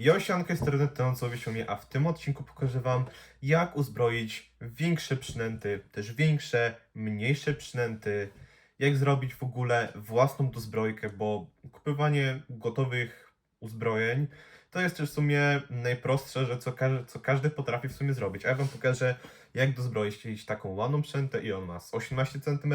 Ja siankę z internetową mnie, a w tym odcinku pokażę Wam, jak uzbroić większe przynęty, też większe, mniejsze przynęty, jak zrobić w ogóle własną dozbrojkę, bo kupywanie gotowych uzbrojeń to jest też w sumie najprostsze, że co, co każdy potrafi w sumie zrobić. A ja Wam pokażę, jak dozbroić taką ładną przynętę i on ma z 18 cm,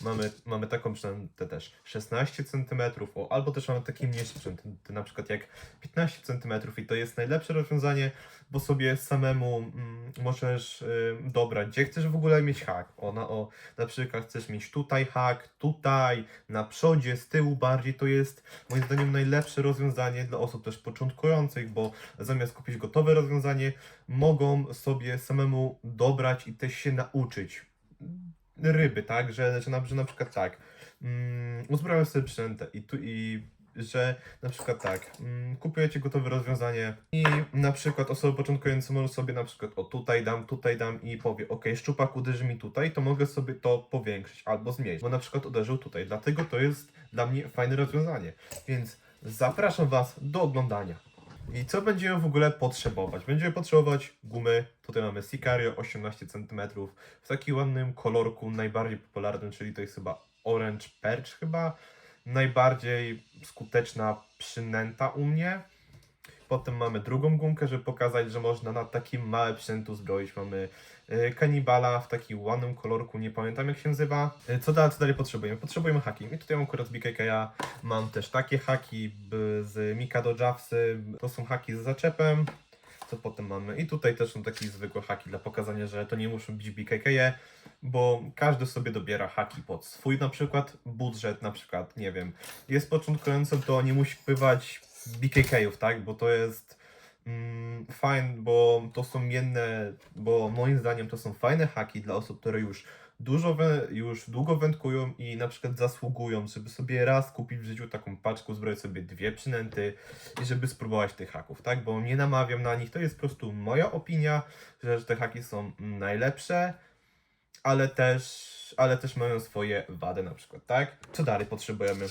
mamy, mamy taką przynętę też 16 cm, o, albo też mamy takie mniejsze przynęty, na przykład jak 15 cm i to jest najlepsze rozwiązanie, bo sobie samemu mm, możesz y, dobrać, gdzie chcesz w ogóle mieć hak. Ona, o, na przykład chcesz mieć tutaj hak, tutaj, na przodzie, z tyłu bardziej, to jest moim zdaniem najlepsze rozwiązanie dla osób też początkujących, bo zamiast kupić gotowe rozwiązanie, mogą sobie samemu dobrać i też się nauczyć ryby, tak? Że, że, na, że na przykład tak, mm, uzbrałem sobie przynętę i tu i że na przykład tak, mm, kupujecie gotowe rozwiązanie i na przykład osoby początkujące może sobie na przykład o tutaj dam, tutaj dam i powie ok, szczupak uderzy mi tutaj, to mogę sobie to powiększyć albo zmniejszyć, bo na przykład uderzył tutaj, dlatego to jest dla mnie fajne rozwiązanie, więc zapraszam Was do oglądania. I co będziemy w ogóle potrzebować? Będziemy potrzebować gumy. Tutaj mamy Sicario 18 cm w takim ładnym kolorku, najbardziej popularnym, czyli to jest chyba Orange Perch chyba. Najbardziej skuteczna przynęta u mnie. Potem mamy drugą gumkę, żeby pokazać, że można na takim małe przynęty uzbroić. Mamy y, kanibala w takim ładnym kolorku, nie pamiętam jak się nazywa. Y, Co dalej, co dalej potrzebujemy? Potrzebujemy haki. I tutaj mam akurat z BKK, mam też takie haki z Mikado Javsy. To są haki z zaczepem. Co potem mamy? I tutaj też są takie zwykłe haki dla pokazania, że to nie muszą być BKK, bo każdy sobie dobiera haki pod swój na przykład budżet, na przykład, nie wiem, jest początkujący, to nie musi kupować BKK-ów, tak? Bo to jest mm, fajne, bo to są jedne, bo moim zdaniem to są fajne haki dla osób, które już dużo, już długo wędkują i na przykład zasługują, żeby sobie raz kupić w życiu taką paczkę, zbroić sobie dwie przynęty i żeby spróbować tych haków, tak? Bo nie namawiam na nich, to jest po prostu moja opinia, że te haki są najlepsze, ale też, ale też mają swoje wady na przykład, tak? Co dalej potrzebujemy?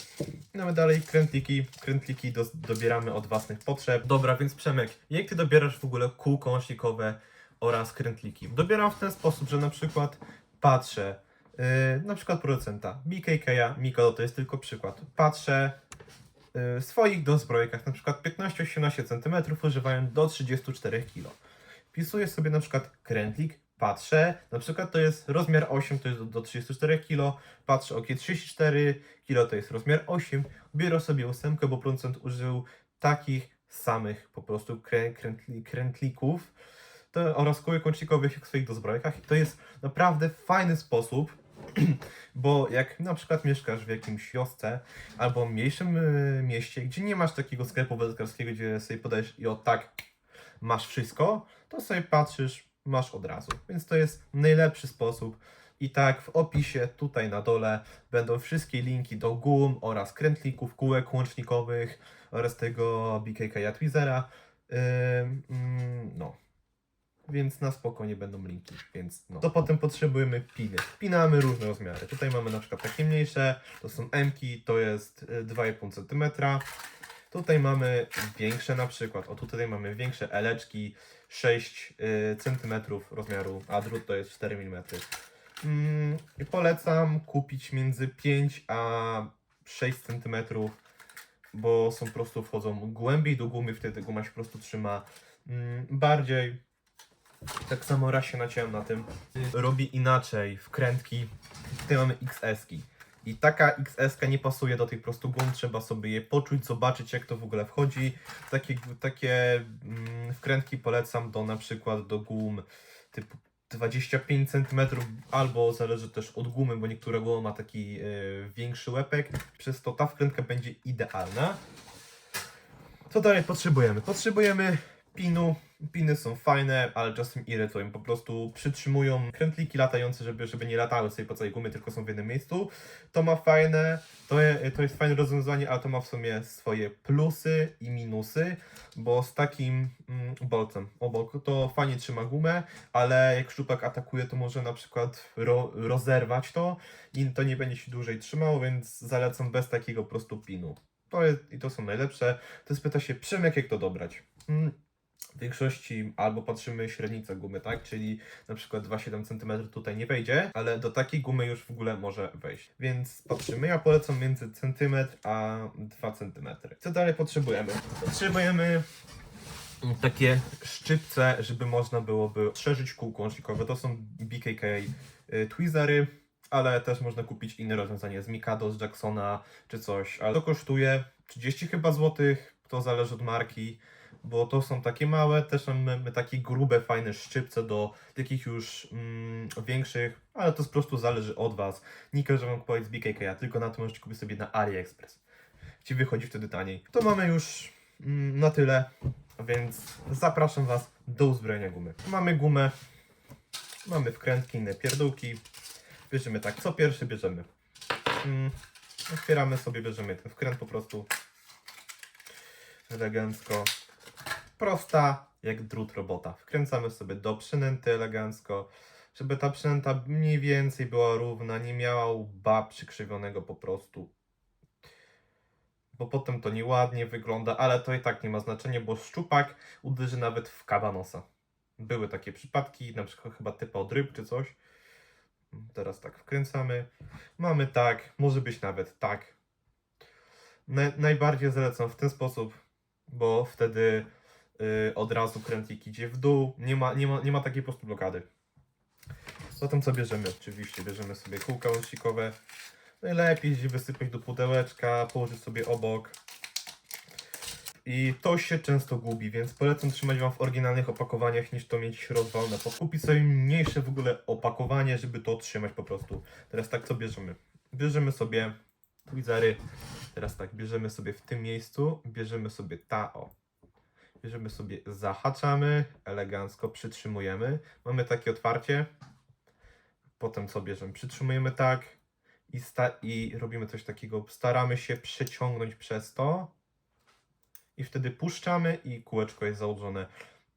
Mamy dalej krętliki. Krętliki do, dobieramy od własnych potrzeb. Dobra, więc Przemek, jak ty dobierasz w ogóle kółko łącznikowe oraz krętliki? Dobieram w ten sposób, że na przykład patrzę, yy, na przykład producenta BKK, Mikado to jest tylko przykład. Patrzę yy, swoich dozbrojkach, na przykład 15-18 cm używają do 34 kg. Wpisuję sobie na przykład krętlik, patrzę, na przykład to jest rozmiar 8, to jest do, do 34 kg, patrzę, ok, 34 kg to jest rozmiar 8, biorę sobie ósemkę, bo producent użył takich samych po prostu krę, krętli, krętlików to, oraz kółek łącznikowych jak w swoich dozbrojkach. I to jest naprawdę fajny sposób, bo jak na przykład mieszkasz w jakimś wiosce albo mniejszym y, mieście, gdzie nie masz takiego sklepu wędkarskiego, gdzie sobie podajesz i o tak masz wszystko, to sobie patrzysz, masz od razu. Więc to jest najlepszy sposób. I tak w opisie tutaj na dole będą wszystkie linki do gum oraz krętlików, kółek łącznikowych oraz tego BKK Tweezera. Ym, mm, no. Więc na spokojnie będą linki, więc no. To potem potrzebujemy piny. Pinamy różne rozmiary. Tutaj mamy na przykład takie mniejsze, to są M-ki, to jest y, 2,5 cm. Tutaj mamy większe na przykład, o tutaj mamy większe eleczki 6 y, cm rozmiaru, a drut to jest 4 mm. I polecam kupić między 5 a 6 cm, bo są po prostu wchodzą głębiej do gumy, wtedy guma się po prostu trzyma mm, bardziej. Tak samo raz się naciąłem na tym. Robi inaczej wkrętki. Tutaj mamy XS-ki. I taka XS nie pasuje do tych prostu gum, trzeba sobie je poczuć, zobaczyć jak to w ogóle wchodzi. Takie, takie mm, wkrętki polecam do na przykład do gum typu 25 cm albo zależy też od gumy, bo niektóra guma ma taki e, większy łepek, przez to ta wkrętka będzie idealna. Co dalej potrzebujemy? Potrzebujemy pinu. Piny są fajne, ale czasem irytują. Po prostu przytrzymują krętliki latające, żeby, żeby nie latały sobie po całej gumie, tylko są w jednym miejscu. To ma fajne, to, je, to jest fajne rozwiązanie, ale to ma w sumie swoje plusy i minusy, bo z takim mm, bolcem obok to fajnie trzyma gumę, ale jak szczupak atakuje, to może na przykład ro, rozerwać to i to nie będzie się dłużej trzymało, więc zalecam bez takiego po prostu pinu. To jest, I to są najlepsze. To spyta się Przemek, jak to dobrać. Mm, W większości albo patrzymy średnicę gumy, tak? Czyli na przykład 2,7 cm tutaj nie wejdzie, ale do takiej gumy już w ogóle może wejść. Więc patrzymy, ja polecam między centymetr a 2 cm. Co dalej potrzebujemy? Potrzebujemy takie szczypce, żeby można byłoby szerzyć kółko łącznikowe. To są BKK y, Twizery, ale też można kupić inne rozwiązanie z Mikado, z Jacksona czy coś. Ale to kosztuje 30 chyba złotych, to zależy od marki bo to są takie małe, też mamy takie grube, fajne szczypce do takich już mm, większych, ale to po prostu zależy od Was. Nie każę Wam kupować z BKK, tylko na to możecie kupić sobie na AliExpress. Ci wychodzi wtedy taniej. To mamy już mm, na tyle, więc zapraszam Was do uzbrojenia gumy. Mamy gumę, mamy wkrętki, inne pierdółki. Bierzemy tak, co pierwszy bierzemy. Mm, otwieramy sobie, bierzemy ten wkręt po prostu elegancko prosta jak drut robota. Wkręcamy sobie do przynęty elegancko, żeby ta przynęta mniej więcej była równa, nie miała łba przykrzywionego po prostu. Bo potem to nieładnie wygląda, ale to i tak nie ma znaczenia, bo szczupak uderzy nawet w kabanosa. Były takie przypadki, na przykład chyba typa od ryb czy coś. Teraz tak wkręcamy. Mamy tak, może być nawet tak. Na, najbardziej zalecam w ten sposób, bo wtedy y, od razu krętlik idzie w dół, nie ma, nie ma, nie ma takiej po prostu blokady. Zatem co bierzemy? Oczywiście bierzemy sobie kółka łącznikowe. Najlepiej je wysypać do pudełeczka, położyć sobie obok. I to się często gubi, więc polecam trzymać Wam w oryginalnych opakowaniach niż to mieć rozwalone. Kupić sobie mniejsze w ogóle opakowanie, żeby to trzymać po prostu. Teraz tak co bierzemy? Bierzemy sobie Twizery. Teraz tak, bierzemy sobie w tym miejscu, bierzemy sobie ta o. Bierzemy sobie, zahaczamy, elegancko przytrzymujemy. Mamy takie otwarcie. Potem co bierzemy? Przytrzymujemy tak i, i robimy coś takiego. Staramy się przeciągnąć przez to. I wtedy puszczamy i kółeczko jest założone.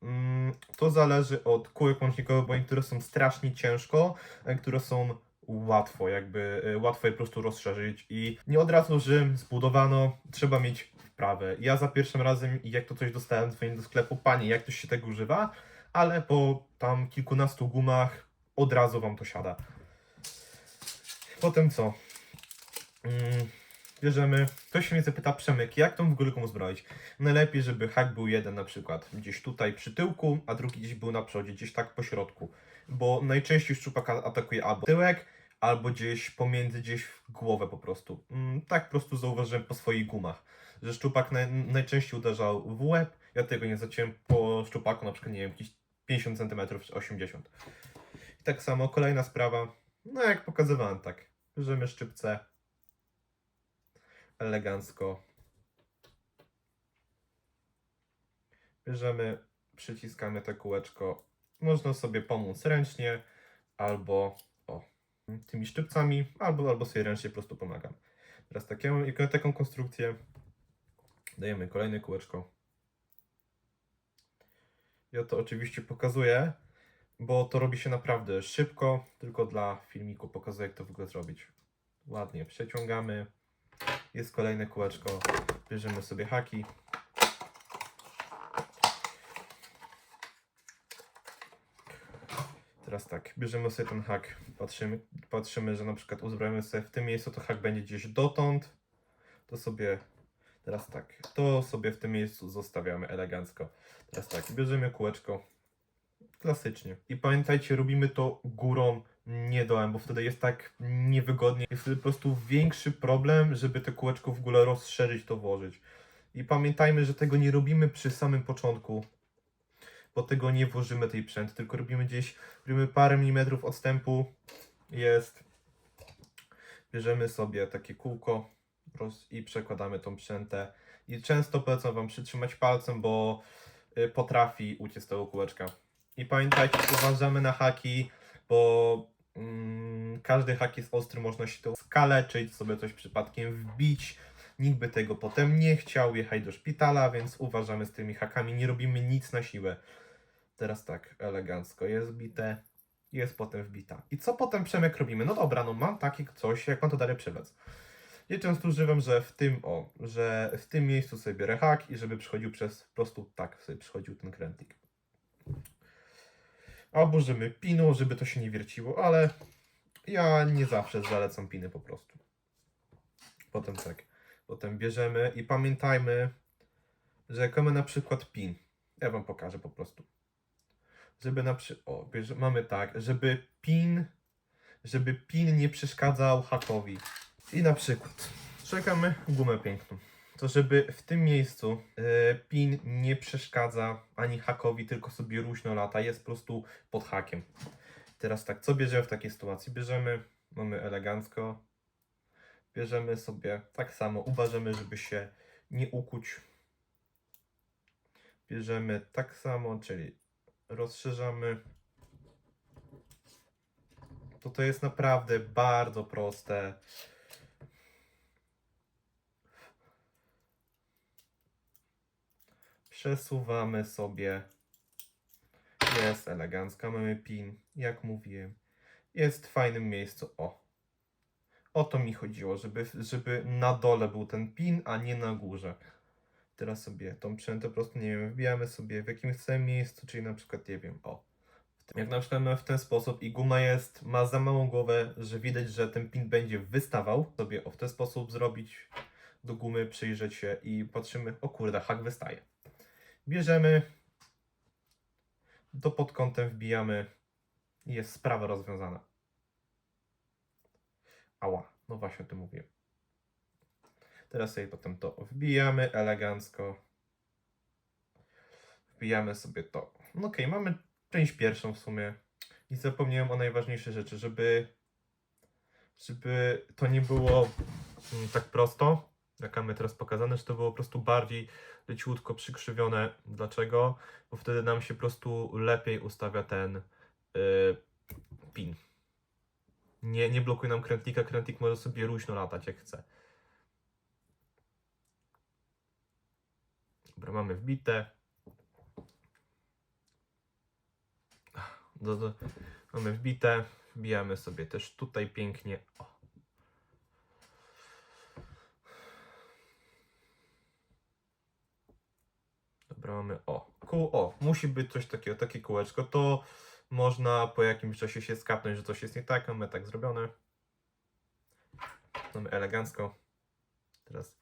Mm, To zależy od kółek łącznikowych, bo niektóre są strasznie ciężko, niektóre są łatwo, jakby y, łatwo je po prostu rozszerzyć i nie od razu, że zbudowano, trzeba mieć wprawę. Ja za pierwszym razem, jak to coś dostałem dzwonię do sklepu, pani, jak to się tego używa, ale po tam kilkunastu gumach od razu wam to siada. Potem co? Mm, bierzemy, ktoś mnie zapyta, Przemyk, jak tą w ogóle komu zbroić? Najlepiej, żeby hak był jeden na przykład gdzieś tutaj przy tyłku, a drugi gdzieś był na przodzie, gdzieś tak po środku. Bo najczęściej szczupak atakuje albo tyłek, albo gdzieś pomiędzy, gdzieś w głowę po prostu. Mm, tak po prostu zauważyłem po swoich gumach, że szczupak naj, najczęściej uderzał w łeb, ja tego nie zaciąłem po szczupaku na przykład, nie wiem, jakieś 50 cm czy 80 I tak samo kolejna sprawa, no jak pokazywałem tak, bierzemy szczypce, elegancko, bierzemy, przyciskamy te kółeczko, można sobie pomóc ręcznie, albo tymi szczypcami, albo, albo sobie ręcznie po prostu pomagam. Teraz taką, taką konstrukcję dajemy kolejne kółeczko. Ja to oczywiście pokazuję, bo to robi się naprawdę szybko, tylko dla filmiku pokazuję jak to w ogóle zrobić. Ładnie przeciągamy, jest kolejne kółeczko, bierzemy sobie haki. Teraz tak, bierzemy sobie ten hak, patrzymy, patrzymy, że na przykład uzbrojimy sobie w tym miejscu, to hak będzie gdzieś dotąd, to sobie, teraz tak, to sobie w tym miejscu zostawiamy elegancko. Teraz tak, bierzemy kółeczko, klasycznie. I pamiętajcie, robimy to górą, nie dołem, bo wtedy jest tak niewygodnie. Jest wtedy po prostu większy problem, żeby te kółeczko w ogóle rozszerzyć, to włożyć. I pamiętajmy, że tego nie robimy przy samym początku, bo tego nie włożymy tej przęty, tylko robimy gdzieś, robimy parę milimetrów odstępu, jest, bierzemy sobie takie kółko roz, i przekładamy tą przętę. I często polecam Wam przytrzymać palcem, bo y, potrafi uciec tego kółeczka. I pamiętajcie, uważamy na haki, bo mm, każdy hak jest ostry, można się to skaleczyć, sobie coś przypadkiem wbić. Nikt by tego potem nie chciał jechać do szpitala, więc uważamy z tymi hakami, nie robimy nic na siłę. Teraz tak, elegancko jest bite, jest potem wbita. I co potem Przemek robimy? No dobra, no mam takie coś, jak pan to dalej przywez. Ja często używam, że w tym, o, że w tym miejscu sobie biorę hak i żeby przychodził przez, po prostu tak sobie przychodził ten krętlik. Albo żeby pinu, żeby to się nie wierciło, ale ja nie zawsze zalecam piny po prostu. Potem tak, potem bierzemy i pamiętajmy, że jak mamy na przykład pin, ja wam pokażę po prostu. Żeby na przykład, mamy tak, żeby pin, żeby pin nie przeszkadzał hakowi. I na przykład, czekamy gumę piękną. To żeby w tym miejscu e, pin nie przeszkadza ani hakowi, tylko sobie luźno lata, jest po prostu pod hakiem. Teraz tak, co bierzemy w takiej sytuacji? Bierzemy, mamy elegancko, bierzemy sobie tak samo, uważamy, żeby się nie ukuć. Bierzemy tak samo, czyli rozszerzamy. To to jest naprawdę bardzo proste. Przesuwamy sobie. Jest elegancka, mamy pin, jak mówiłem. Jest w fajnym miejscu. O. O to mi chodziło, żeby, żeby na dole był ten pin, a nie na górze. Teraz sobie tą przętę po prostu, nie wiem, wbijamy sobie w jakimś samym miejscu, czyli na przykład, nie wiem, o. Jak na przykład mamy w ten sposób i guma jest, ma za małą głowę, że widać, że ten pin będzie wystawał, sobie o w ten sposób zrobić do gumy, przyjrzeć się i patrzymy, o kurde, hak wystaje. Bierzemy, to pod kątem wbijamy i jest sprawa rozwiązana. Ała, no właśnie o tym mówiłem. Teraz sobie potem to wbijamy elegancko. Wbijamy sobie to. No okej, mamy część pierwszą w sumie. I zapomniałem o najważniejszej rzeczy, żeby żeby to nie było mm, tak prosto, jak mamy teraz pokazane, że to było po prostu bardziej leciutko przykrzywione. Dlaczego? Bo wtedy nam się po prostu lepiej ustawia ten yy, pin. Nie, nie blokuje nam krętlika, krętlik może sobie luźno latać jak chce. Dobra, mamy wbite. Do, do, mamy wbite. Wbijamy sobie też tutaj pięknie. O. Dobra, mamy o. Kół, o, musi być coś takiego, takie kółeczko. To można po jakimś czasie się skapnąć, że coś jest nie tak. Mamy tak zrobione. Mamy elegancko. Teraz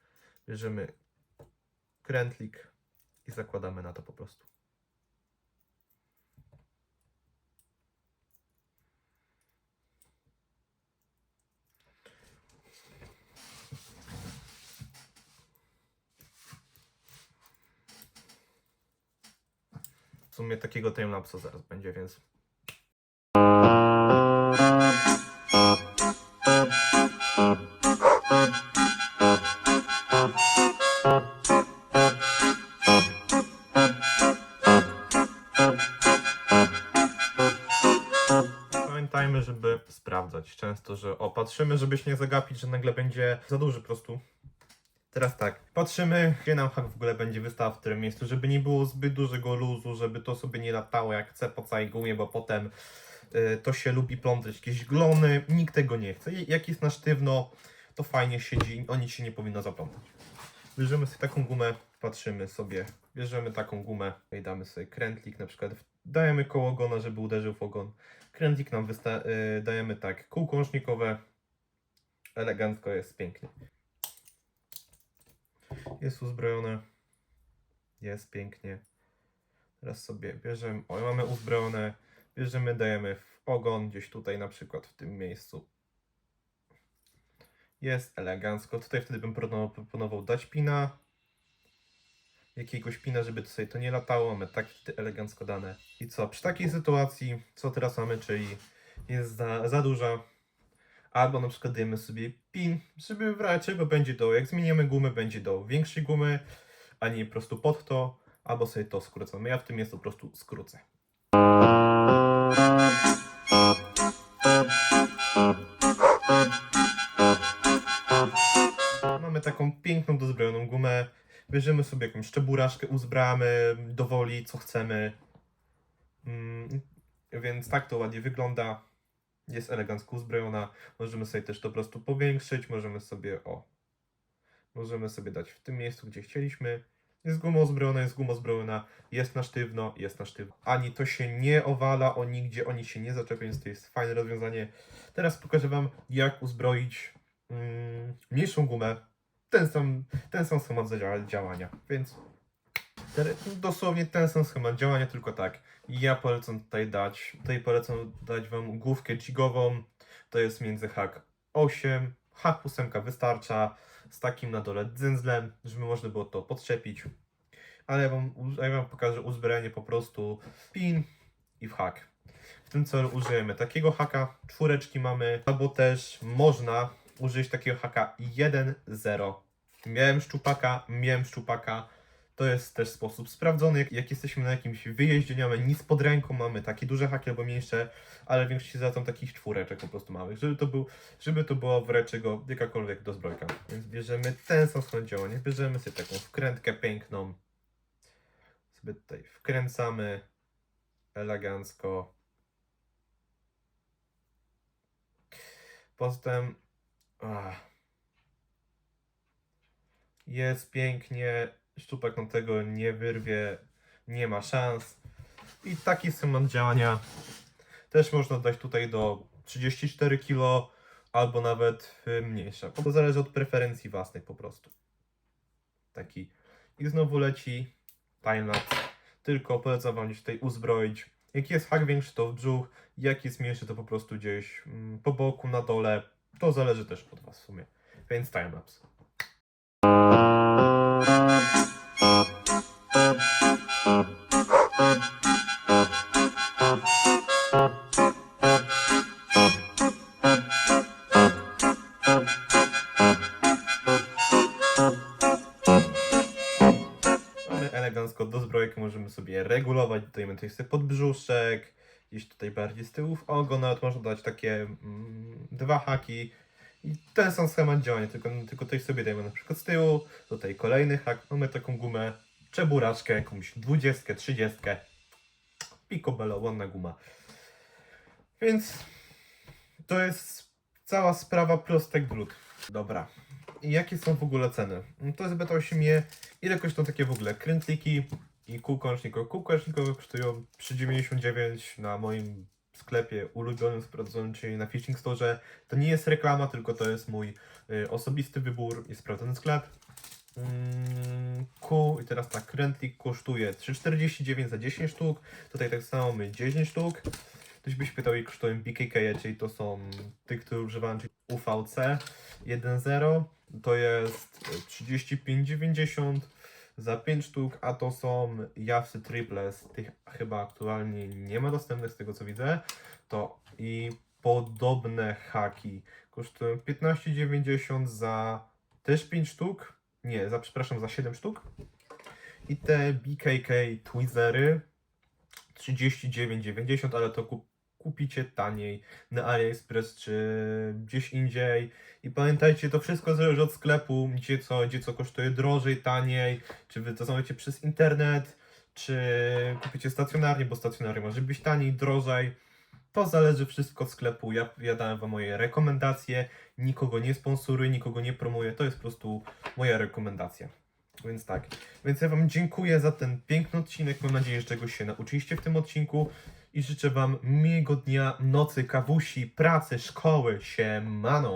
bierzemy krętlik i zakładamy na to po prostu. W sumie takiego timelapsa zaraz będzie, więc często, że o, patrzymy, żeby się nie zagapić, że nagle będzie za duży po prostu. Teraz tak, patrzymy, gdzie nam hak w ogóle będzie wystawał w którym miejscu, żeby nie było zbyt dużego luzu, żeby to sobie nie latało jak chce po całej gumie, bo potem y, to się lubi plątać jakieś glony, nikt tego nie chce. Jak jest na sztywno, to fajnie siedzi, o nic się nie powinno zaplątać. Bierzemy sobie taką gumę, patrzymy sobie, bierzemy taką gumę i damy sobie krętlik, na przykład dajemy koło ogona, żeby uderzył w ogon. Krętlik nam y, dajemy tak, kółko łącznikowe, elegancko jest pięknie. Jest uzbrojone, jest pięknie. Teraz sobie bierzemy, o mamy uzbrojone, bierzemy, dajemy w ogon, gdzieś tutaj na przykład w tym miejscu. Jest elegancko. Tutaj wtedy bym proponował dać pina. Jakiegoś pina, żeby to sobie to nie latało. Mamy tak elegancko dane. I co? Przy takiej sytuacji, co teraz mamy, czyli jest za, za duża. Albo na przykład dajemy sobie pin, żeby razie czego będzie do. Jak zmieniamy gumę, będzie do większej gumy, a nie po prostu pod to. Albo sobie to skrócamy. Ja w tym miejscu po prostu skrócę. Mamy taką piękną, dozbrojoną gumę. Bierzemy sobie jakąś szczeburaszkę, uzbramy dowoli, co chcemy. Mm, więc tak to ładnie wygląda. Jest elegancko uzbrojona. Możemy sobie też to po prostu powiększyć. Możemy sobie, o, możemy sobie dać w tym miejscu, gdzie chcieliśmy. Jest guma uzbrojona, jest guma uzbrojona, jest na sztywno, jest na sztywno. Ani to się nie owala o nigdzie, oni się nie zaczepią, więc to jest fajne rozwiązanie. Teraz pokażę Wam, jak uzbroić mm, mniejszą gumę. Ten sam, ten sam schemat dzia- działania, więc Dosłownie ten sam schemat działania, tylko tak. Ja polecam tutaj dać, tutaj polecam dać Wam główkę jigową. To jest między hak 8, hak 8 wystarcza z takim na dole dzyndzlem, żeby można było to podczepić. Ale ja Wam, ja wam pokażę uzbrojenie po prostu pin i w hak. W tym celu użyjemy takiego haka, czwóreczki mamy, albo też można użyć takiego haka 1-0. Miałem szczupaka, miałem szczupaka, to jest też sposób sprawdzony. Jak, jak jesteśmy na jakimś wyjeździe, nie mamy nic pod ręką, mamy takie duże haki albo mniejsze, ale w większości zalecam takich czwóreczek po prostu małych, żeby to, był, żeby to było w czego jakakolwiek dozbrojka. Więc bierzemy ten sam działania, bierzemy sobie taką wkrętkę piękną, sobie tutaj wkręcamy elegancko. Potem ach, jest pięknie, szczupek nam tego nie wyrwie, nie ma szans. I taki schemat działania też można dać tutaj do 34 kg albo nawet y, mniejsze. To zależy od preferencji własnych po prostu. Taki. I znowu leci timelapse. Tylko polecam Wam gdzieś tutaj uzbroić. Jak jest hak większy to w brzuch, jak jest mniejszy to po prostu gdzieś mm, po boku, na dole. To zależy też od Was w sumie. Więc timelapse. Mamy elegancko do zbrojki, możemy sobie regulować. Mamy tutaj sobie podbrzuszek, gdzieś tutaj bardziej z tyłu w ogon, nawet można dać takie mm, dwa haki. I ten sam schemat działania, tylko, tylko tutaj sobie dajemy na przykład z tyłu, tutaj kolejny hak, mamy taką gumę, czeburaczkę, jakąś dwudziestkę, trzydziestkę. Picobello, ładna guma. Więc to jest cała sprawa prostek drut. Dobra. I jakie są w ogóle ceny? No To zapytał się mnie, ile kosztują takie w ogóle krętliki i kółko ręcznikowe. Kółko ręcznikowe kosztują 3,99 na moim sklepie ulubionym, sprawdzonym, czyli na Fishing Store. To nie jest reklama, tylko to jest mój y, osobisty wybór i sprawdzony sklep. Mm, kół i teraz tak, krętlik kosztuje 3,49 za 10 sztuk. Tutaj tak samo mamy 10 sztuk. Ktoś byś pytał, jak kosztują BKK, czyli to są tych, które używam, czyli UVC 1.0. To jest 35,90 za 5 sztuk, a to są Jawsy Triples. Tych chyba aktualnie nie ma dostępnych z tego co widzę. To i podobne haki kosztują 15,90 za też 5 sztuk. Nie, za, przepraszam, za 7 sztuk. I te BKK Twizery 39,90, ale to kup, kupicie taniej na AliExpress czy gdzieś indziej. I pamiętajcie, to wszystko zależy od sklepu, gdzie co, gdzie co kosztuje drożej, taniej, czy wy to zamawiacie przez internet, czy kupicie stacjonarnie, bo stacjonarnie może być taniej, drożej. To zależy wszystko od sklepu. Ja, ja dałem wam moje rekomendacje. Nikogo nie sponsoruję, nikogo nie promuję. To jest po prostu moja rekomendacja. Więc tak. Więc ja Wam dziękuję za ten piękny odcinek. Mam nadzieję, że czegoś się nauczyliście w tym odcinku. I życzę Wam miłego dnia, nocy, kawusi, pracy, szkoły. Siemano!